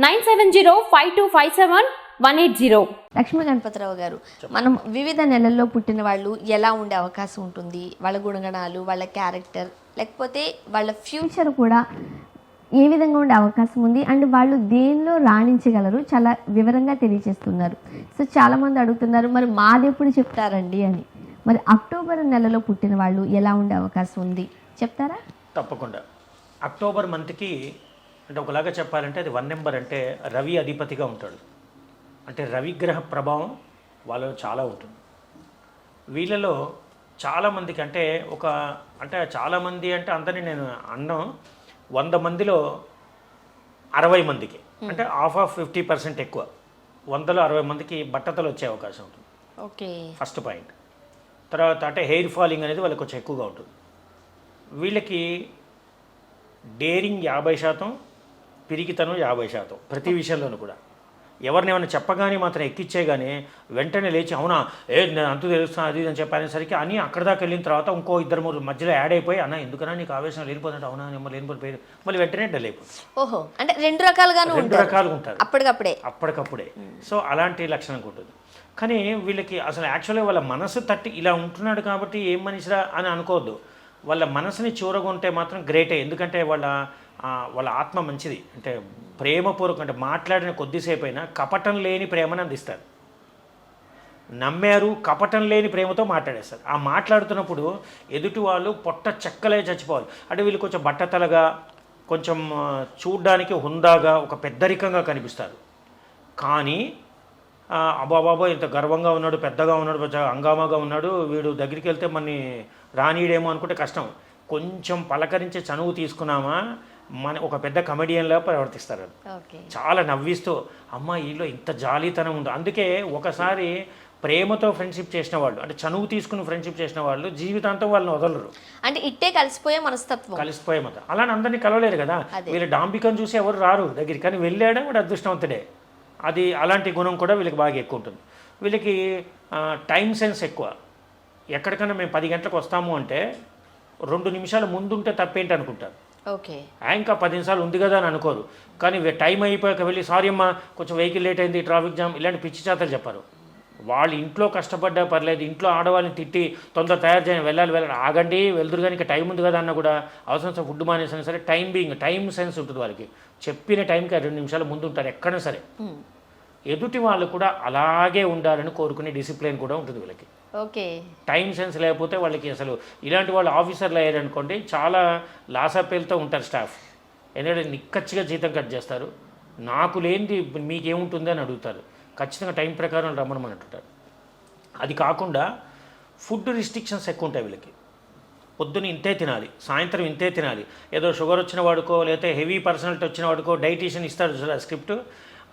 nine seven zero five two five seven one eight zero. Lakshmi Ganapathirao గారు మనం వివిధ నెలల్లో పుట్టిన వాళ్ళు ఎలా ఉండే అవకాశం ఉంటుంది? వాళ్ళ గుణగణాలు వాళ్ళ క్యారెక్టర్ లేకపోతే వాళ్ళ ఫ్యూచర్ కూడా ఏ విధంగా ఉండే అవకాశం ఉంది? అండ్ వాళ్ళు దేనిలో రాణించగలరు? చాలా వివరంగా తెలియజేస్తున్నారు. సో చాలామంది అడుగుతున్నారు మరి మాది ఎప్పుడు చెప్తారండి? అని. మరి అక్టోబర్ నెలలో పుట్టిన వాళ్ళు ఎలా ఉండే అవకాశం ఉంది? చెప్తారా? తప్పకుండా. అక్టోబర్ మంత్కి అంటే ఒకలాగా చెప్పాలంటే అది వన్ నెంబర్ అంటే రవి అధిపతిగా ఉంటాడు. అంటే రవిగ్రహ ప్రభావం వాళ్ళలో చాలా ఉంటుంది. వీళ్ళలో చాలామందికి అంటే ఒక అంటే చాలామంది అంటే అందరినీ నేను అన్నం వంద మందిలో అరవై మందికి అంటే హాఫ్ ఆఫ్ ఫిఫ్టీ పర్సెంట్ ఎక్కువ. వందలో అరవై మందికి బట్టతలు వచ్చే అవకాశం ఉంటుంది. ఓకే. First point. తర్వాత అంటే హెయిర్ ఫాలింగ్ అనేది వాళ్ళకి కొంచెం ఎక్కువగా ఉంటుంది. వీళ్ళకి డేరింగ్ యాభై శాతం పిరికితనం యాభై శాతం ప్రతి విషయంలోనూ కూడా. ఎవరిని ఏమైనా చెప్పగానే మాత్రం ఎక్కిచ్చేగానే వెంటనే లేచి అవునా ఏ నేను అంతు తెలుస్తున్నా అది అని చెప్పనేసరికి అని అక్కడ దాకా వెళ్ళిన తర్వాత ఇంకో ఇద్దరు మూడు మధ్యలో యాడ్ అయిపోయి అన్న ఎందుకన్నా నీకు ఆవేశం లేనిపోతుంటే అవునా నేను లేనిపోయి పేరు మళ్ళీ వెంటనే డల్ అయిపోతుంది. ఓహో అంటే రెండు రకాలుగాను రెండు రకాలుగా ఉంటారు. అప్పటికప్పుడే. అప్పటికప్పుడే. సో అలాంటి లక్షణం ఉంటుంది. కానీ వీళ్ళకి అసలు యాక్చువల్గా వాళ్ళ మనసు తట్టి ఇలా ఉంటున్నాడు కాబట్టి ఏం మనిషిరా అని అనుకోవద్దు. వాళ్ళ మనసుని చూరగొంటే మాత్రం గ్రేటే. ఎందుకంటే వాళ్ళ వాళ్ళ ఆత్మ మంచిది. అంటే ప్రేమపూర్వకం అంటే మాట్లాడిన కొద్దిసేపు అయినా కపటం లేని ప్రేమను అందిస్తారు. నమ్మారు కపటం లేని ప్రేమతో మాట్లాడేస్తారు. ఆ మాట్లాడుతున్నప్పుడు ఎదుటి వాళ్ళు పొట్ట చెక్కలే చచ్చిపోవాలి. అంటే వీళ్ళు కొంచెం బట్టతలగా కొంచెం చూడ్డానికి హుందాగా ఒక పెద్దరికంగా కనిపిస్తారు. కానీ అబాబాబో ఇంత గర్వంగా ఉన్నాడు పెద్దగా ఉన్నాడు అంగామాగా హంగామాగా ఉన్నాడు వీడు దగ్గరికి వెళ్తే మనని రానీడేమో అనుకుంటే కష్టం. కొంచెం పలకరించే చనువు తీసుకున్నామా మన ఒక పెద్ద కమెడియన్లా ప్రవర్తిస్తారు. చాలా నవ్విస్తూ అమ్మ వీళ్ళు ఇంత జాలీతనం ఉంది? అందుకే ఒకసారి ప్రేమతో ఫ్రెండ్షిప్ చేసిన వాళ్ళు అంటే చనువు తీసుకుని ఫ్రెండ్షిప్ చేసిన వాళ్ళు జీవితాంతం వాళ్ళని వదలరు. అంటే ఇట్టే కలిసిపోయే మనస్తత్వం. కలిసిపోయే మాట అలానే అందరినీ కలవలేరు కదా. వీళ్ళు డాంబికం చూసి ఎవరు రారు దగ్గరికి కానీ వెళ్ళాడే వాడు అదృష్టవంతుడే. అది అలాంటి గుణం కూడా వీళ్ళకి బాగా ఎక్కువ ఉంటుంది. వీళ్ళకి టైం సెన్స్ ఎక్కువ. ఎక్కడికైనా మేము పది గంటలకు వస్తాము అంటే రెండు నిమిషాలు ముందుంటే తప్పేంటి అనుకుంటారు? ఓకే. ఇంకా పది నిమిషాలు ఉంది కదా అని అనుకోరు. కానీ టైం అయిపోయాక వెళ్ళి సారీ అమ్మా కొంచెం వెహికల్ లేట్ అయింది ట్రాఫిక్ జామ్ ఇలాంటి పిచ్చి చేతలు చెప్పారు. వాళ్ళు ఇంట్లో కష్టపడ్డా పర్లేదు ఇంట్లో ఆడవాళ్ళని తిట్టి తొందర తయారు చేయని వెళ్ళాలి వెళ్ళాలి. ఆగండి వెళ్తురు కానీ ఇంకా టైం ఉంది కదా అన్న కూడా అవసరం ఫుడ్ మానేసినా సరే టైం బీయింగ్ టైం సెన్స్ ఉంటుంది వాళ్ళకి. చెప్పిన టైంకి రెండు నిమిషాలు ముందు ఉంటారు ఎక్కడైనా సరే. ఎదుటి వాళ్ళు కూడా అలాగే ఉండాలని కోరుకునే డిసిప్లిన్ కూడా ఉంటుంది వీళ్ళకి. ఓకే. టైం సెన్స్ లేకపోతే వాళ్ళకి అసలు ఇలాంటి వాళ్ళు ఆఫీసర్లు అయ్యారనుకోండి చాలా లాసాపేలతో ఉంటారు స్టాఫ్. ఎందుకంటే నిక్కచ్చిగా జీతం కట్ చేస్తారు. నాకు లేనిది మీకేముంటుంది అని అడుగుతారు. ఖచ్చితంగా టైం ప్రకారం రమ్మని అంటుంటారు. అది కాకుండా ఫుడ్ రిస్ట్రిక్షన్స్ ఎక్కువ ఉంటాయి వీళ్ళకి. పొద్దున ఇంతే తినాలి సాయంత్రం ఇంతే తినాలి. ఏదో షుగర్ వచ్చిన వాడుకో లేకపోతే హెవీ పర్సనాలిటీ వచ్చిన వాడుకో డైటీషియన్ ఇస్తారు స్క్రిప్ట్?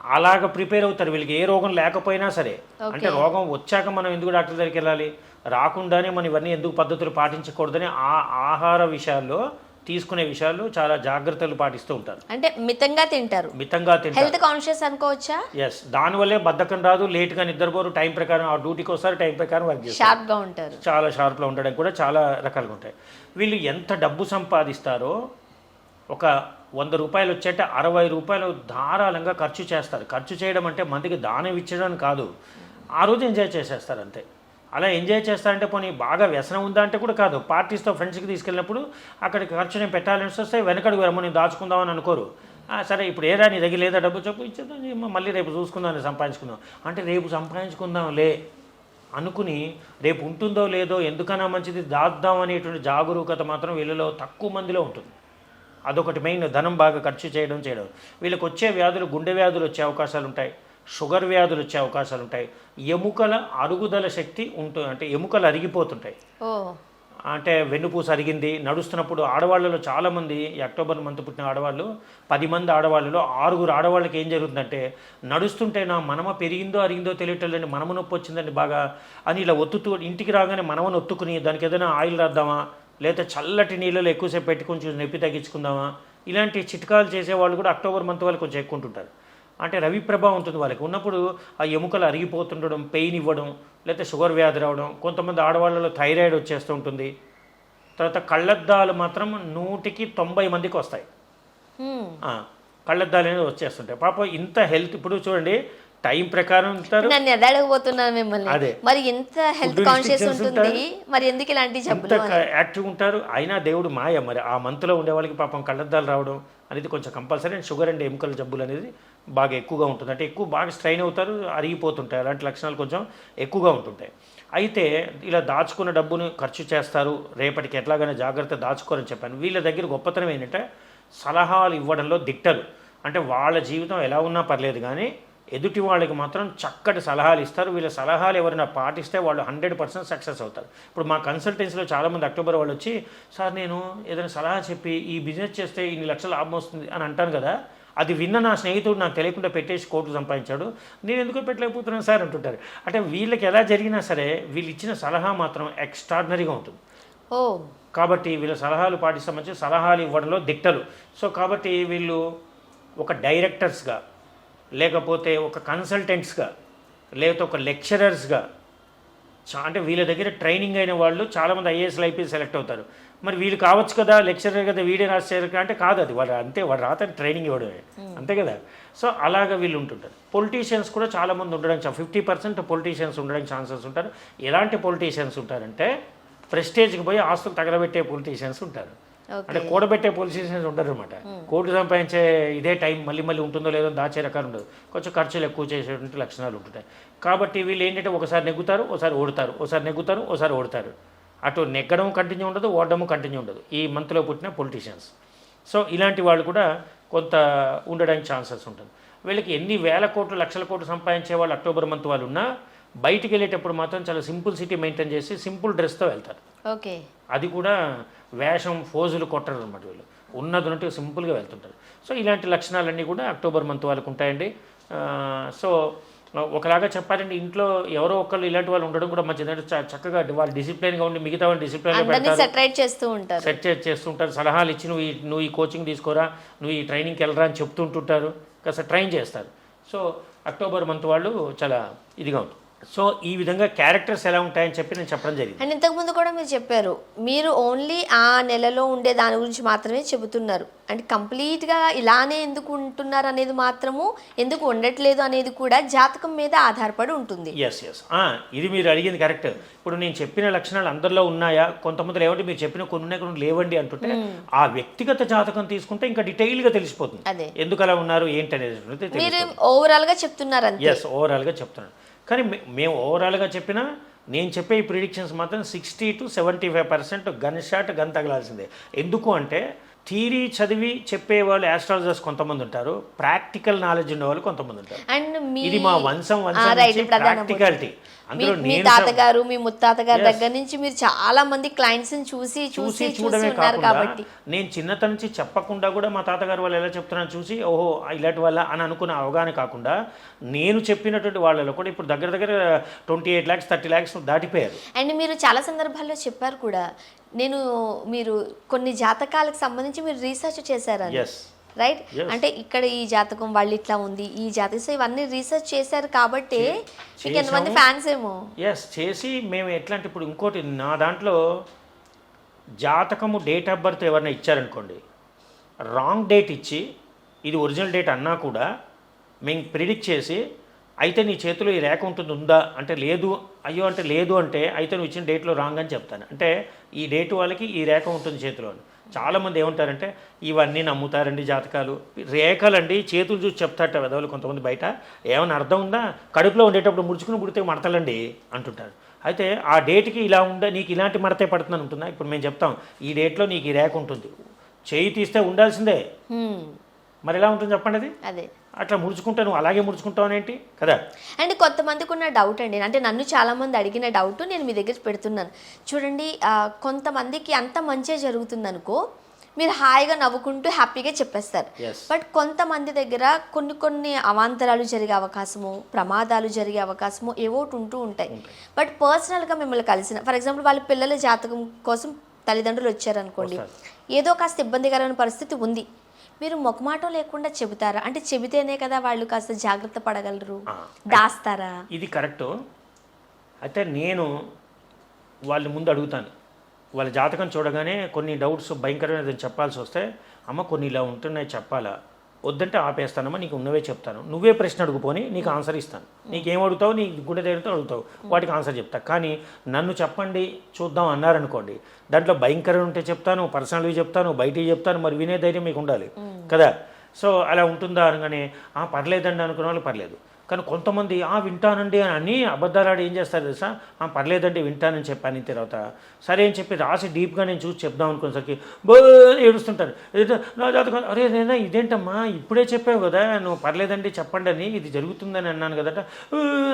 అలాగ ప్రిపేర్ అవుతారు. వీళ్ళకి ఏ రోగం లేకపోయినా సరే. అంటే రోగం వచ్చాక మనం ఎందుకు డాక్టర్ దగ్గరికి వెళ్ళాలి? రాకుండానే మనం ఇవన్నీ ఎందుకు పద్ధతులు పాటించకూడదని ఆ ఆహార విషయాల్లో తీసుకునే విషయాలు చాలా జాగ్రత్తలు పాటిస్తూ ఉంటారు. అంటే మితంగా తింటారు. మితంగా తింటారు. హెల్త్ కాన్షియస్ అనుకోవచ్చా? ఎస్ దానివల్లే బద్ధకం రాదు లేట్గా నిద్రపోరు టైం ప్రకారం ఆ డ్యూటీకి వస్తారు టైం ప్రకారం వర్క్ చేస్తారు. షార్ప్గా ఉంటారు. చాలా షార్ప్లో ఉండడానికి కూడా చాలా రకాలుగా ఉంటాయి. వీళ్ళు ఎంత డబ్బు సంపాదిస్తారో ఒక వంద రూపాయలు వచ్చేట అరవై రూపాయలు ధారాళంగా ఖర్చు చేస్తారు. ఖర్చు చేయడం అంటే మందికి దానం ఇచ్చడం కాదు. ఆ రోజు ఎంజాయ్ చేసేస్తారు అంతే. అలా ఎంజాయ్ చేస్తారంటే పోనీ బాగా వ్యసనం ఉందా అంటే కూడా కాదు. పార్టీస్తో ఫ్రెండ్స్కి తీసుకెళ్ళినప్పుడు అక్కడికి ఖర్చు నేను పెట్టాలని వస్తే వెనకడుగు రమ్మని దాచుకుందామని అనుకోరు. సరే ఇప్పుడు ఏరా నీ దగ్గర లేదా డబ్బు చెప్పు ఇచ్చేద్దాం మళ్ళీ రేపు చూసుకుందాం సంపాదించుకుందాం. అంటే రేపు సంపాదించుకుందాంలే అనుకుని రేపు ఉంటుందో లేదో ఎందుకన్నా మంచిది దాద్దాం అనేటువంటి జాగరూకత మాత్రం వీళ్ళలో తక్కువ మందిలో ఉంటుంది. అదొకటి మెయిన్ ధనం బాగా ఖర్చు చేయడం చేయడం. వీళ్ళకి వచ్చే వ్యాధులు గుండె వ్యాధులు వచ్చే అవకాశాలు ఉంటాయి. షుగర్ వ్యాధులు వచ్చే అవకాశాలు ఉంటాయి. ఎముకల అరుగుదల శక్తి ఉంటుంది అంటే ఎముకలు అరిగిపోతుంటాయి. అంటే వెన్నుపూస అరిగింది. నడుస్తున్నప్పుడు ఆడవాళ్ళలో చాలామంది అక్టోబర్ మంత్ పుట్టిన ఆడవాళ్ళు పది మంది ఆడవాళ్ళలో ఆరుగురు ఆడవాళ్ళకి ఏం జరుగుతుందంటే నడుస్తుంటే నా మనమ పెరిగిందో అరిగిందో తెలియటండి మనమ నొప్పి వచ్చిందండి బాగా అని ఇలా ఒత్తుతూ ఇంటికి రాగానే మనమను ఒత్తుకుని దానికి ఏదైనా ఆయిల్ రాద్దామా? లేదా చల్లటి నీళ్ళలో ఎక్కువసేపు పెట్టి కొంచెం నొప్పి తగ్గించుకుందామా? ఇలాంటి చిట్కాలు చేసేవాళ్ళు కూడా అక్టోబర్ మంత్ వాళ్ళు కొంచెం ఎక్కువ ఉంటుంటారు. అంటే రవి ప్రభావం ఉంటుంది వాళ్ళకి. ఉన్నప్పుడు ఆ ఎముకలు అరిగిపోతుండడం పెయిన్ ఇవ్వడం లేకపోతే షుగర్ వ్యాధి రావడం కొంతమంది ఆడవాళ్ళలో థైరాయిడ్ వచ్చేస్తూ ఉంటుంది. తర్వాత కళ్ళద్దాలు మాత్రం నూటికి తొంభై మందికి వస్తాయి. కళ్ళద్దాలు అనేది వచ్చేస్తుంటాయి. పాప ఇంత హెల్త్ ఇప్పుడు చూడండి టైం ప్రకారం ఉంటారు. నన్ను ఎదడగబోతున్నాను మిమ్మల్ని. అదే. మరి ఎంత హెల్త్ కాన్షియస్ ఉంటుంది? మరి ఎందుకు ఇలాంటి ఎంత? యాక్టివ్ ఉంటారు? అయినా దేవుడు మాయ మరి. ఆ మంత్లో ఉండే వాళ్ళకి పాపం కళ్ళద్దాలు రావడం అనేది కొంచెం కంపల్సరీ. అండ్ షుగర్ అండ్ ఎముకల జబ్బులు అనేది బాగా ఎక్కువగా ఉంటుంది. అంటే ఎక్కువ బాగా స్ట్రైన్ అవుతారు అరిగిపోతుంటాయి. అలాంటి లక్షణాలు కొంచెం ఎక్కువగా ఉంటుంటాయి. అయితే ఇలా దాచుకున్న డబ్బును ఖర్చు చేస్తారు. రేపటికి ఎట్లాగైనా జాగ్రత్త దాచుకోరని చెప్పాను. వీళ్ళ దగ్గర గొప్పతనం ఏంటంటే సలహాలు ఇవ్వడంలో దిట్టలు. అంటే వాళ్ళ జీవితం ఎలా ఉన్నా పర్లేదు కానీ ఎదుటి వాళ్ళకి మాత్రం చక్కటి సలహాలు ఇస్తారు. వీళ్ళ సలహాలు ఎవరైనా పాటిస్తే వాళ్ళు హండ్రెడ్ పర్సెంట్ సక్సెస్ అవుతారు. ఇప్పుడు మా కన్సల్టెన్సీలో చాలామంది అక్టోబర్ వాళ్ళు వచ్చి సార్ నేను ఏదైనా సలహా చెప్పి ఈ బిజినెస్ చేస్తే ఇన్ని లక్షలు లాభం వస్తుంది అని అంటాను కదా అది విన్న నా స్నేహితుడు నాకు తెలియకుండా పెట్టేసి కోట్లు సంపాదించాడు. నేను ఎందుకు పెట్టలేకపోతున్నాను సార్? అంటుంటారు. అంటే వీళ్ళకి ఎలా జరిగినా సరే వీళ్ళు ఇచ్చిన సలహా మాత్రం ఎక్స్ట్రాడినరీగా ఉంటుంది. ఓ. కాబట్టి వీళ్ళ సలహాలు పాటిస్తాం మంచి సలహాలు ఇవ్వడంలో దిట్టలు. సో కాబట్టి వీళ్ళు ఒక డైరెక్టర్స్గా లేకపోతే ఒక కన్సల్టెంట్స్గా లేకపోతే ఒక లెక్చరర్స్గా చా అంటే వీళ్ళ దగ్గర ట్రైనింగ్ అయిన వాళ్ళు చాలామంది ఐఏఎస్లు ఐపీఎస్ సెలెక్ట్ అవుతారు. మరి వీళ్ళు కావచ్చు కదా లెక్చరర్ కదా వీడే రాశారు అంటే కాదు అది. వాడు అంతే వాడు రాత ట్రైనింగ్ ఇవ్వడమే అంతే కదా. సో అలాగా వీళ్ళు ఉంటుంటారు. పొలిటీషియన్స్ కూడా చాలామంది ఉండడానికి ఫిఫ్టీ పర్సెంట్ పొలిటీషియన్స్ ఉండడానికి ఛాన్సెస్ ఉంటారు. ఎలాంటి పొలిటీషియన్స్ ఉంటారంటే ప్రెస్టేజ్కి పోయి ఆస్తులు తగలబెట్టే పొలిటీషియన్స్ ఉంటారు. అంటే కూడబెట్టే పొలిటీషియన్స్ ఉంటారు అనమాట కోర్టు సంపాదించే ఇదే టైం మళ్ళీ మళ్ళీ ఉంటుందో లేదో దాచే రకాలు ఉండదు. కొంచెం ఖర్చులు ఎక్కువ చేసేటువంటి లక్షణాలు ఉంటుంటాయి. కాబట్టి వీళ్ళు ఏంటంటే ఒకసారి నెగ్గుతారు ఒకసారి ఓడతారు ఒకసారి నెగ్గుతారు ఒకసారి ఓడతారు. అటు నెగ్గడం కంటిన్యూ ఉండదు ఓడడం కంటిన్యూ ఉండదు. ఈ మంత్లో పుట్టిన పొలిటీషియన్స్ సో ఇలాంటి వాళ్ళు కూడా కొంత ఉండడానికి ఛాన్సెస్ ఉంటుంది. వీళ్ళకి ఎన్ని వేల కోట్లు లక్షల కోట్లు సంపాదించే వాళ్ళు అక్టోబర్ మంత్ వాళ్ళు ఉన్నా బయటికి వెళ్ళేటప్పుడు మాత్రం చాలా సింపుల్ సిటీ మెయింటైన్ చేసి సింపుల్ డ్రెస్తో వెళ్తారు. ఓకే. అది కూడా వేషం ఫోజులు కొట్టరు అనమాట వీళ్ళు. ఉన్నది ఉన్నట్టు సింపుల్గా వెళ్తుంటారు. సో ఇలాంటి లక్షణాలన్నీ కూడా అక్టోబర్ మంత్ వాళ్ళకు ఉంటాయండి. సో ఒకలాగా చెప్పాలంటే ఇంట్లో ఎవరో ఒకళ్ళు ఇలాంటి వాళ్ళు ఉండడం కూడా మంచిది. అంటే చక్కగా వాళ్ళు డిసిప్లిన్గా ఉండి మిగతా వాళ్ళు పెడతారు. సెటరేట్ చేస్తూ ఉంటారు. చేస్తుంటారు. సలహాలు ఇచ్చి నువ్వు ఈ నువ్వు ఈ కోచింగ్ తీసుకోరా నువ్వు ఈ ట్రైనింగ్కి వెళ్ళరా అని చెప్తుంటుంటారు. కాస్త ట్రైన్ చేస్తారు. సో అక్టోబర్ మంత్ వాళ్ళు చాలా ఇదిగా ఉంటుంది. సో ఈ విధంగా క్యారెక్టర్స్ ఎలా ఉంటాయని చెప్పి నేను చెప్పడం జరిగింది. అండ్ ఇంతకుముందు కూడా మీరు చెప్పారు మీరు ఓన్లీ ఆ నెలలో ఉండే దాని గురించి మాత్రమే చెబుతున్నారు. అంటే కంప్లీట్గా ఇలానే ఎందుకు ఉంటున్నారు అనేది మాత్రము ఎందుకు ఉండట్లేదు అనేది కూడా జాతకం మీద ఆధారపడి ఉంటుంది. ఎస్ ఎస్ ఇది మీరు అడిగింది కరెక్ట్ ఇప్పుడు నేను చెప్పిన లక్షణాలు అందరిలో ఉన్నాయా? కొంతమంది ఏమంటే మీరు చెప్పిన కొన్ని ఉన్నాయి కొన్ని లేవండి అంటుంటే ఆ వ్యక్తిగత జాతకం తీసుకుంటే ఇంకా డీటెయిల్గా తెలిసిపోతుంది. అదే. ఎందుకు అలా ఉన్నారు ఏంటి అనేది తెలుస్తుంది. మీరు ఓవరాల్గా చెప్తున్నారు ఎస్ ఓవరాల్గా చెప్తున్నాను కానీ మేము ఓవరాల్గా చెప్పినా నేను చెప్పే ఈ ప్రిడిక్షన్స్ మాత్రం sixty to seventy five percent gun shot gun తగలాల్సిందే. ఎందుకు అంటే థీరీ చదివి చెప్పే వాళ్ళు ఆస్ట్రాలజర్స్ కొంతమంది ఉంటారు ప్రాక్టికల్ నాలెడ్జ్ ఉన్న వాళ్ళు కొంతమంది ఉంటారు. అండ్ ఇది మా వంశం వంశం ప్రాక్టికాలిటీ. మీ తాతగారు మీ ముత్తాత గారి Yes. దగ్గర నుంచి మీరు చాలా మంది క్లయింట్స్ చూసి చూసి చూసి చూడమే కాబట్టి. నేను చిన్నతనం నుంచి చెప్పకుండా కూడా మా తాతగారు వాళ్ళు ఎలా చెప్తున్నారో చూసి ఓహో ఇలాంటి వాళ్ళ అని అనుకున్న అవగాహన కాకుండా నేను చెప్పినటువంటి వాళ్ళలో కూడా ఇప్పుడు దగ్గర దగ్గర twenty eight lakhs thirty lakhs దాటిపోయారు. And మీరు చాలా సందర్భాల్లో చెప్పారు కూడా నేను మీరు కొన్ని జాతకాలకు సంబంధించి మీరు రీసెర్చ్ చేశారని. Yes right. అంటే ఇక్కడ ఈ జాతకం వాళ్ళు ఇట్లా ఉంది ఈ జాతకం సో ఇవన్నీ రీసెర్చ్ చేశారు కాబట్టి మీకు ఎంతమంది. ఫ్యాన్స్ ఏమో ఎస్ చేసి మేము ఎట్లా అంటే ఇప్పుడు ఇంకోటి నా దాంట్లో జాతకము డేట్ ఆఫ్ బర్త్ ఎవరైనా ఇచ్చారనుకోండి రాంగ్ డేట్ ఇచ్చి ఇది ఒరిజినల్ డేట్ అన్నా కూడా మేము ప్రిడిక్ట్ చేసి అయితే నీ చేతిలో ఈ రేఖ ఉంటుంది ఉందా అంటే లేదు అయ్యో అంటే లేదు అంటే అయితే నువ్వు ఇచ్చిన డేట్లో రాంగ్ అని చెప్తాను అంటే ఈ డేట్ వాళ్ళకి ఈ రేఖ ఉంటుంది చేతిలో అని. చాలామంది ఏమంటారంటే ఇవన్నీ నమ్ముతారండి జాతకాలు. రేఖలండి చేతులు చూసి చెప్తారట వెదవులు కొంతమంది బయట. ఏమైనా అర్థం ఉందా? కడుపులో ఉండేటప్పుడు ముడుచుకుని పుడితే మడతలండి అంటుంటారు. అయితే ఆ డేట్కి ఇలా ఉందా నీకు ఇలాంటి మడతే పడుతుందని ఉంటుందా ఇప్పుడు మేము చెప్తాం ఈ డేట్లో నీకు ఈ రేఖ ఉంటుంది. చేయి తీస్తే ఉండాల్సిందే. మరి ఎలా ఉంటుంది చెప్పండి అది? అదే. అట్లా ముడుచుకుంటా నువ్వు అలాగే ముడుచుకుంటావు ఏంటి కదా? అండ్ కొంతమందికి ఉన్న డౌట్ అండి. అంటే నన్ను చాలా మంది అడిగిన డౌట్ నేను మీ దగ్గర పెడుతున్నాను. చూడండి కొంతమందికి అంత మంచిగా జరుగుతుంది అనుకో మీరు హాయిగా నవ్వుకుంటూ హ్యాపీగా చెప్పేస్తారు. బట్ కొంతమంది దగ్గర కొన్ని కొన్ని అవాంతరాలు జరిగే అవకాశము ప్రమాదాలు జరిగే అవకాశము ఏవో ఒకటి ఉంటూ ఉంటాయి. బట్ పర్సనల్గా మిమ్మల్ని కలిసిన ఫర్ ఎగ్జాంపుల్ వాళ్ళ పిల్లల జాతకం కోసం తల్లిదండ్రులు వచ్చారనుకోండి. ఏదో కాస్త ఇబ్బందికరమైన పరిస్థితి ఉంది. మీరు మొకమాటం లేకుండా చెబుతారా? అంటే చెబితేనే కదా వాళ్ళు కాస్త జాగ్రత్త పడగలరు. దాస్తారా? ఇది కరెక్టు. అయితే నేను వాళ్ళ ముందు అడుగుతాను. వాళ్ళ జాతకం చూడగానే కొన్ని డౌట్స్ భయంకరమైనది చెప్పాల్సి వస్తే అమ్మ కొన్ని ఇలా ఉంటున్నాయి చెప్పాలా? వద్దంటే ఆపేస్తానమ్మా నీకు ఉన్నవే చెప్తాను. నువ్వే ప్రశ్న అడుగుపోని నీకు ఆన్సర్ ఇస్తాను. నీకేం అడుగుతావు నీ గుండె ధైర్యంతో అడుగుతావు. వాటికి ఆన్సర్ చెప్తా. కానీ నన్ను చెప్పండి చూద్దాం అన్నారనుకోండి దాంట్లో భయంకరం ఉంటే చెప్తాను పర్సనల్వి చెప్తాను బయటికి చెప్తాను మరి వినే ధైర్యం మీకు ఉండాలి. కదా? సో అలా ఉంటుందా అనగానే "ఆ, పర్లేదండి అనుకున్న వాళ్ళు పర్లేదు. కానీ కొంతమంది ఆ వింటానండి అని అన్ని అబద్ధాలాడు ఏం చేస్తారు తెలుసా? ఆ పర్లేదండి వింటానని చెప్పాను తర్వాత సరే అని చెప్పి రాసి డీప్గా నేను చూసి చెప్దాం అనుకునేసరికి బో ఏడుస్తుంటారు. నా జాతకం అరే నేనా? ఇదేంటమ్మా? ఇప్పుడే చెప్పావు కదా నువ్వు పర్లేదండి చెప్పండి అని ఇది జరుగుతుందని అన్నాను కదట.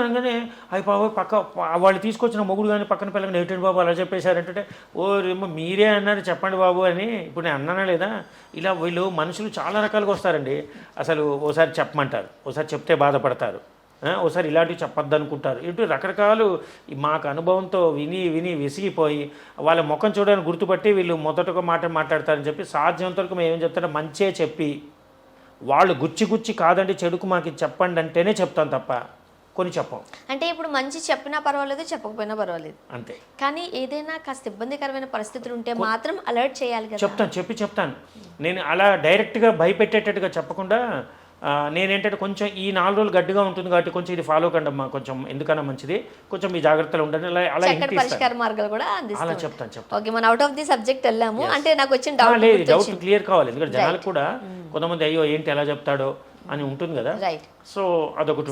అనగానే అవి బాబు పక్క వాళ్ళు తీసుకొచ్చిన మొగుడు కానీ పక్కన పిల్లలు ఏంటండి బాబు అలా చెప్పేశారంటే ఓ రేమో మీరే అన్నారు చెప్పండి బాబు అని ఇప్పుడు నేను అన్నానా లేదా? ఇలా వీళ్ళు మనుషులు చాలా రకాలుగా వస్తారండి. అసలు ఓసారి చెప్పమంటారు. ఓసారి చెప్తే బాధపడతారు. ఆ, ఓసారి ఇలాంటివి చెప్పొద్దు అనుకుంటారు ఇటు రకరకాలు మాకు అనుభవంతో విని విని విసిగిపోయి వాళ్ళ ముఖం చూడడానికి గుర్తుపట్టి వీళ్ళు మొదట ఒక మాట మాట్లాడతారని చెప్పి సాధ్యమంత వరకు మేము ఏం చెప్తాం? మంచే చెప్పి వాళ్ళు గుచ్చి గుచ్చి కాదండి చెడుకు మాకు చెప్పండి అంటేనే చెప్తాం తప్ప కొన్ని చెప్పం. అంటే ఇప్పుడు మంచి చెప్పినా పర్వాలేదు చెప్పకపోయినా పర్వాలేదు. అంతే. కానీ ఏదైనా కాస్త ఇబ్బందికరమైన పరిస్థితులు ఉంటే మాత్రం అలర్ట్ చేయాలి కదా. చెప్తాను చెప్పి చెప్తాను. నేను అలా డైరెక్ట్గా భయపెట్టేటట్టుగా చెప్పకుండా నేనేంటంటే కొంచెం ఈ నాలుగు రోజులు గట్టిగా ఉంటుంది కాబట్టి కొంచెం ఇది ఫాలో కండి అమ్మా కొంచెం ఎందుకన్నా మంచిది. కొంచెం మీ జాగ్రత్తలు ఉండండి అలా అలా పరిష్కార మార్గాలు కూడా అలా చెప్తాను చెప్తాను. ఓకే మనం అవుట్ ఆఫ్ ది సబ్జెక్ట్ వెళ్ళాము. అంటే నాకు వచ్చిన డౌట్ లేదు డౌట్ క్లియర్ కావాలి ఎందుకంటే జనాలకు కూడా కొంతమంది అయ్యో ఏంటి ఎలా చెప్తాడో అని ఉంటుంది కదా. రైట్ సో అదొకటి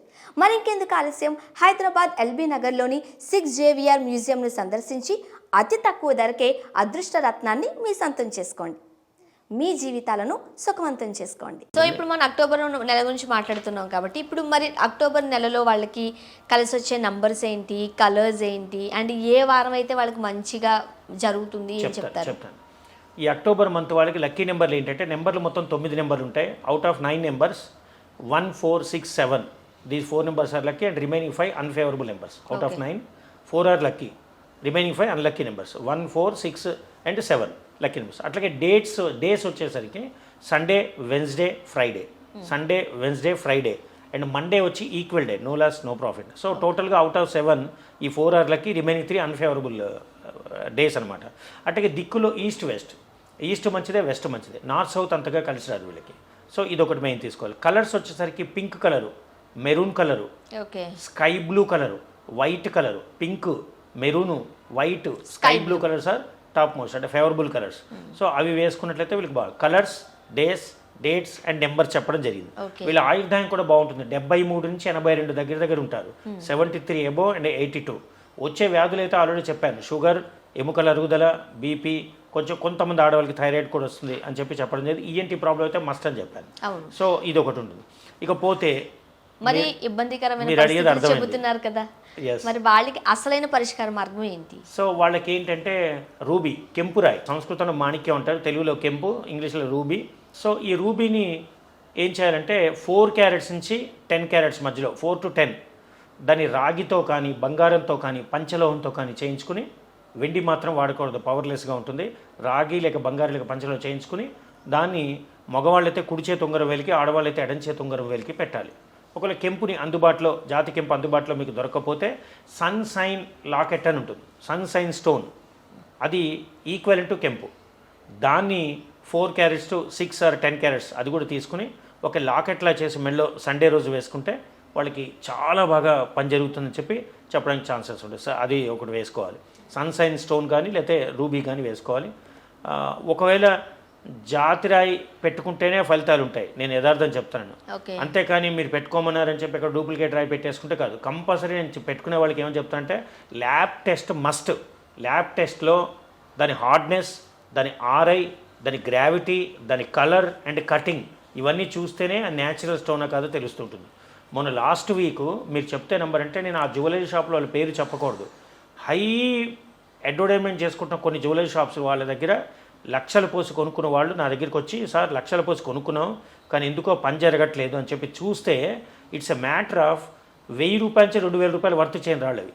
మరింకెందుకు ఆలస్యం? హైదరాబాద్ ఎల్బీ నగర్లోని సిక్స్ జేవిఆర్ మ్యూజియంను సందర్శించి అతి తక్కువ ధరకే అదృష్ట రత్నాన్ని మీ సొంతం చేసుకోండి. మీ జీవితాలను సుఖవంతం చేసుకోండి. సో ఇప్పుడు మనం అక్టోబర్ నెల గురించి మాట్లాడుతున్నాం కాబట్టి ఇప్పుడు మరి అక్టోబర్ నెలలో వాళ్ళకి కలిసి వచ్చే నంబర్స్ ఏంటి కలర్స్ ఏంటి అండ్ ఏ వారం అయితే వాళ్ళకి మంచిగా జరుగుతుంది అని చెప్తారు? ఈ అక్టోబర్ మంత్ వాళ్ళకి లక్కీ నెంబర్లు ఏంటంటే నెంబర్లు మొత్తం తొమ్మిది నెంబర్లు ఉంటాయి. Out of nine numbers one four six seven these four numbers are lucky and remaining five unfavourable numbers. Out of nine four are lucky remaining five unlucky numbers one four six and seven lucky numbers అట్లాగే dates days వచ్చేసరికి Sunday Wednesday Friday Sunday Wednesday Friday and Monday వచ్చి equal day no loss no profit so టోటల్గా out of seven ఈ four ఆర్లకి remaining three unfavourable days అనమాట అట్లాగే దిక్కులో east west east మంచిదే వెస్ట్ మంచిదే. నార్త్ సౌత్ అంతగా కలిసి రాదు వీళ్ళకి. సో ఇది ఒకటి మెయిన్ తీసుకోవాలి. కలర్స్ వచ్చేసరికి pink colour maroon colour. Sky blue colour. White colour. Pink maroon white sky blue colours are top most అంటే ఫేవరబుల్ కలర్స్. సో అవి వేసుకున్నట్లయితే వీళ్ళకి బాగా colours days dates and number చెప్పడం జరిగింది. వీళ్ళ ఆయుర్దాయం కూడా బాగుంటుంది. డెబ్బై మూడు నుంచి ఎనభై రెండు దగ్గర దగ్గర ఉంటారు. Seventy three above and eighty two. వచ్చే వ్యాధులు అయితే ఆల్రెడీ చెప్పాను. షుగర్ ఎముకల అరుగుదల బీపీ కొంచెం కొంతమంది ఆడవాళ్ళకి థైరాయిడ్ కూడా వస్తుంది అని చెప్పి చెప్పడం జరిగింది. ఈఎన్టీ ప్రాబ్లం అయితే మస్ట్ అని చెప్పాను. సో ఇది ఒకటి ఉంటుంది. ఇకపోతే మరి ఇబ్బందికరమైన మీరు అడిగేది పరిస్థితులు అర్థమైంది. చెబుతున్నారు కదా. Yes. మరి వాళ్ళకి అసలైన పరిష్కార మార్గం ఏంటి? సో వాళ్ళకి ఏంటంటే రూబీ కెంపురాయ్ సంస్కృతంలో మాణిక్యం అంటారు తెలుగులో కెంపు ఇంగ్లీష్లో రూబీ. సో ఈ రూబీని ఏం చేయాలంటే ఫోర్ క్యారెట్స్ నుంచి టెన్ క్యారెట్స్ మధ్యలో ఫోర్ టు టెన్. దాన్ని రాగితో కానీ బంగారంతో కానీ పంచలోహంతో కానీ చేయించుకుని వెండి మాత్రం వాడకూడదు పవర్లెస్గా ఉంటుంది. రాగి లేక బంగారు లేక పంచలో చేయించుకుని దాన్ని మగవాళ్ళైతే కుడి చేతి ఉంగరం వేలికి ఆడవాళ్ళైతే ఎడం చేతి ఉంగరం వేలికి పెట్టాలి. ఒకవేళ కెంపుని అందుబాటులో జాతి కెంపు అందుబాటులో మీకు దొరకకపోతే సన్ సైన్ లాకెట్ అని ఉంటుంది. Sun sign stone. అది ఈక్వల్ టు కెంపు. దాన్ని four carats to six or ten carats అది కూడా తీసుకుని ఒక లాకెట్లా చేసి మెడలో సండే రోజు వేసుకుంటే వాళ్ళకి చాలా బాగా పని జరుగుతుందని చెప్పి చెప్పడానికి ఛాన్సెస్ ఉంటాయి. సో అది ఒకటి వేసుకోవాలి. సన్ సైన్ స్టోన్ కానీ లేకపోతే రూబీ కానీ వేసుకోవాలి. ఒకవేళ జాతిరాయి పెట్టుకుంటేనే ఫలితాలు ఉంటాయి. నేను యథార్థం చెప్తాను అంతేకాని మీరు పెట్టుకోమన్నారని చెప్పి ఇక్కడ డూప్లికేట్ రాయి పెట్టేసుకుంటే కాదు. కంపల్సరీ నేను పెట్టుకునే వాళ్ళకి ఏమని చెప్తానంటే ల్యాబ్ టెస్ట్ మస్ట్ ల్యాబ్ టెస్ట్లో దాని హార్డ్నెస్ దాని ఆర్ఐ దాని గ్రావిటీ దాని కలర్ అండ్ కటింగ్ ఇవన్నీ చూస్తేనే ఆ న్యాచురల్ స్టోనా కాదో తెలుస్తుంటుంది. మొన్న లాస్ట్ వీక్ మీరు చెప్తే నెంబర్ అంటే నేను ఆ జ్యువెలరీ షాప్లో వాళ్ళ పేరు చెప్పకూడదు. హై అడ్వర్టైజ్మెంట్ చేసుకుంటున్న కొన్ని జ్యువెలరీ షాప్స్ వాళ్ళ దగ్గర లక్షలు పోసి కొనుక్కున్న వాళ్ళు నా దగ్గరికి వచ్చి సార్ లక్షలు పోసి కొనుక్కున్నాం కానీ ఎందుకో పని జరగట్లేదు అని చెప్పి చూస్తే ఇట్స్ ఎ మ్యాటర్ ఆఫ్ వెయ్యి రూపాయల నుంచి రెండు వేల రూపాయలు వర్త్ చేయని రాళ్ళు అవి.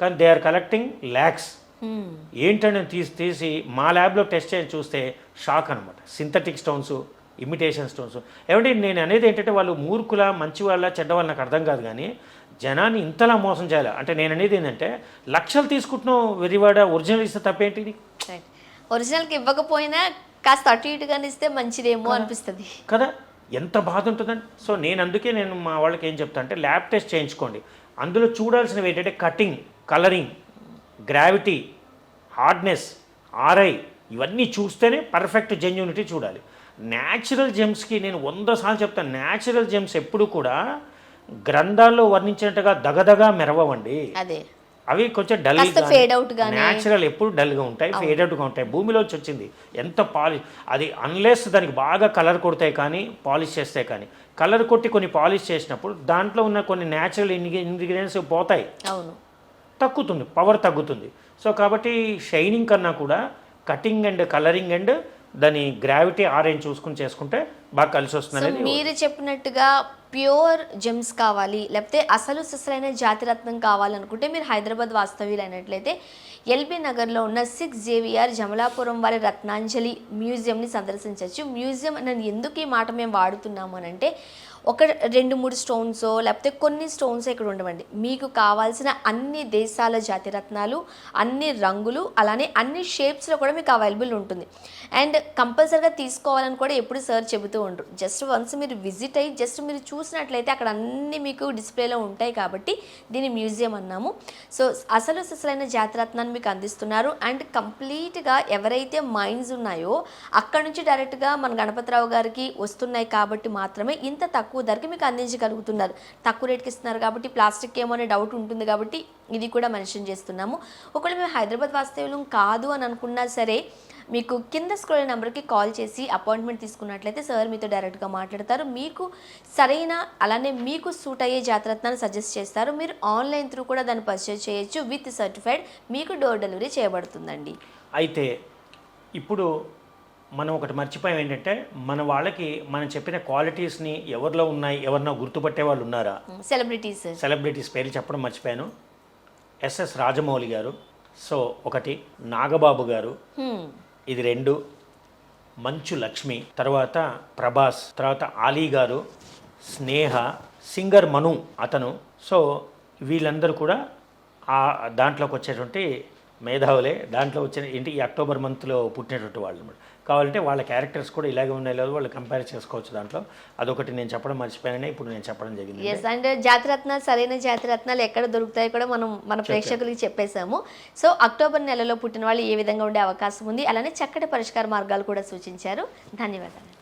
కానీ they are collecting lakhs. Hmm. ఏంటని తీసి తీసి మా ల్యాబ్లో టెస్ట్ చేసి చూస్తే షాక్ అనమాట సింథటిక్ స్టోన్స్ ఇమిటేషన్ స్టోన్స్. ఏమంటే నేను అనేది ఏంటంటే వాళ్ళు మూర్ఖుల మంచి వాళ్ళ చెడ్డ వాళ్ళ నాకు అర్థం కాదు కానీ జనాన్ని ఇంతలా మోసం చేయాలి? అంటే నేను అనేది ఏంటంటే లక్షలు తీసుకుంటున్నావు వెరివాడ ఒరిజినల్ ఇస్తే తప్పేంటిది ఒరిజినల్కి ఇవ్వకపోయినా కాస్త అటు ఇటుగానే ఇస్తే మంచిదేమో అనిపిస్తుంది. కదా? ఎంత బాధ ఉంటుందండి సో నేను అందుకే నేను మా వాళ్ళకి ఏం చెప్తా అంటే ల్యాబ్ టెస్ట్ చేయించుకోండి. అందులో చూడాల్సినవి ఏంటంటే cutting colouring gravity hardness RI ఇవన్నీ చూస్తేనే పర్ఫెక్ట్ జెన్యూనిటీ చూడాలి. న్యాచురల్ జెమ్స్కి నేను వంద సార్లు చెప్తాను న్యాచురల్ జెమ్స్ ఎప్పుడు కూడా గ్రంథాల్లో వర్ణించినట్టుగా దగదగా మెరవండి అదే. అవి కొంచెం డల్ out గానే. న్యాచురల్ ఎప్పుడు డల్గా ఉంటాయి ఫేడ్ అవుట్గా ఉంటాయి. భూమిలోంచి వచ్చింది. ఎంత పాలిష్ అది అన్లెస్ దానికి బాగా కలర్ కొడతాయి కానీ పాలిష్ చేస్తాయి కానీ. కలర్ కొట్టి కొన్ని పాలిష్ చేసినప్పుడు దాంట్లో ఉన్న కొన్ని న్యాచురల్ ఇంగ్రీడియంట్స్ పోతాయి. తగ్గుతుంది పవర్ తగ్గుతుంది. సో కాబట్టి షైనింగ్ కన్నా కూడా కటింగ్ అండ్ కలరింగ్ అండ్ దాని గ్రావిటీ ఆరెంజ్ చూసుకుని చేసుకుంటే బాగా కలిసి వస్తుంది మీరు చెప్పినట్టుగా ప్యూర్ జెమ్స్ కావాలి లేకపోతే అసలు సిసలైన జాతిరత్నం కావాలనుకుంటే మీరు హైదరాబాద్ వాస్తవ్యులైనట్లయితే ఎల్బీ నగర్లో ఉన్న సిక్స్ జేవిఆర్ జమలాపురం వారి రత్నాంజలి మ్యూజియంని సందర్శించవచ్చు. మ్యూజియం నేను ఎందుకు ఈ మాట మేము వాడుతున్నాము అని అంటే ఒక రెండు మూడు స్టోన్స్ లేకపోతే కొన్ని స్టోన్స్ ఇక్కడ ఉండవండి. మీకు కావాల్సిన అన్ని దేశాల జాతిరత్నాలు అన్ని రంగులు అలానే అన్ని షేప్స్లో కూడా మీకు అవైలబుల్ ఉంటుంది. అండ్ కంపల్సరీగా తీసుకోవాలని కూడా ఎప్పుడు సార్ చెబుతూ ఉంటారు జస్ట్ వన్స్ మీరు విజిట్ అయ్యి జస్ట్ మీరు చూసినట్లయితే అక్కడ అన్ని మీకు డిస్ప్లేలో ఉంటాయి కాబట్టి దీన్ని మ్యూజియం అన్నాము. సో అసలు సిసలైన జాతిరత్నాన్ని మీకు అందిస్తున్నారు. అండ్ కంప్లీట్గా ఎవరైతే మైండ్స్ ఉన్నాయో అక్కడ నుంచి డైరెక్ట్గా మన గణపతిరావు గారికి వస్తున్నాయి కాబట్టి మాత్రమే ఇంత తక్కువ ధరకి మీకు అందించగలుగుతున్నారు. తక్కువ రేట్కి ఇస్తున్నారు కాబట్టి ప్లాస్టిక్ ఏమో అనే డౌట్ ఉంటుంది కాబట్టి ఇది కూడా మెన్షన్ చేస్తున్నాము. ఒకవేళ మేము హైదరాబాద్ వాస్తవ్యం కాదు అని అనుకున్నా సరే మీకు కింద స్క్రోల్ నెంబర్కి కాల్ చేసి అపాయింట్మెంట్ తీసుకున్నట్లయితే సార్ మీతో డైరెక్ట్గా మాట్లాడతారు. మీకు సరైన అలానే మీకు సూట్ అయ్యే జాతరత్నాన్ని సజెస్ట్ చేస్తారు. మీరు ఆన్లైన్ త్రూ కూడా దాన్ని పర్చేజ్ చేయొచ్చు. విత్ సర్టిఫైడ్ మీకు డోర్ డెలివరీ చేయబడుతుందండి. అయితే ఇప్పుడు మనం ఒకటి మర్చిపోయాం ఏంటంటే మన వాళ్ళకి మనం చెప్పిన క్వాలిటీస్ని ఎవరిలో ఉన్నాయి ఎవరినో గుర్తుపట్టే వాళ్ళు ఉన్నారా? సెలబ్రిటీస్ సెలబ్రిటీస్ పేర్లు చెప్పడం మర్చిపోయాను. ఎస్ఎస్ రాజమౌళి గారు సో ఒకటి నాగబాబు గారు ఇది రెండు. మంచు లక్ష్మి తర్వాత ప్రభాస్ తర్వాత ఆలీ గారు స్నేహ సింగర్ మను అతను. సో వీళ్ళందరూ కూడా ఆ దాంట్లోకి వచ్చేటువంటి మేధావులే. దాంట్లో వచ్చిన ఏంటి ఈ అక్టోబర్ మంత్లో పుట్టినటువంటి వాళ్ళు అన్నమాట కావాలంటే వాళ్ళ క్యారెక్టర్స్ కూడా ఇలాగే ఉన్నాయి లేదు వాళ్ళు కంపేర్ చేసుకోవచ్చు దాంట్లో. అదొకటి నేను చెప్పడం మర్చిపోయానని ఇప్పుడు నేను చెప్పడం జరిగింది. ఎస్ అండ్ జాతిరత్నాలు సరైన జాతిరత్నాలు ఎక్కడ దొరుకుతాయో కూడా మనం మన ప్రేక్షకులకి చెప్పేశాము. సో అక్టోబర్ నెలలో పుట్టిన వాళ్ళు ఏ విధంగా ఉండే అవకాశం ఉంది? అలానే చక్కటి పరిష్కార మార్గాలు కూడా సూచించారు. ధన్యవాదాలు.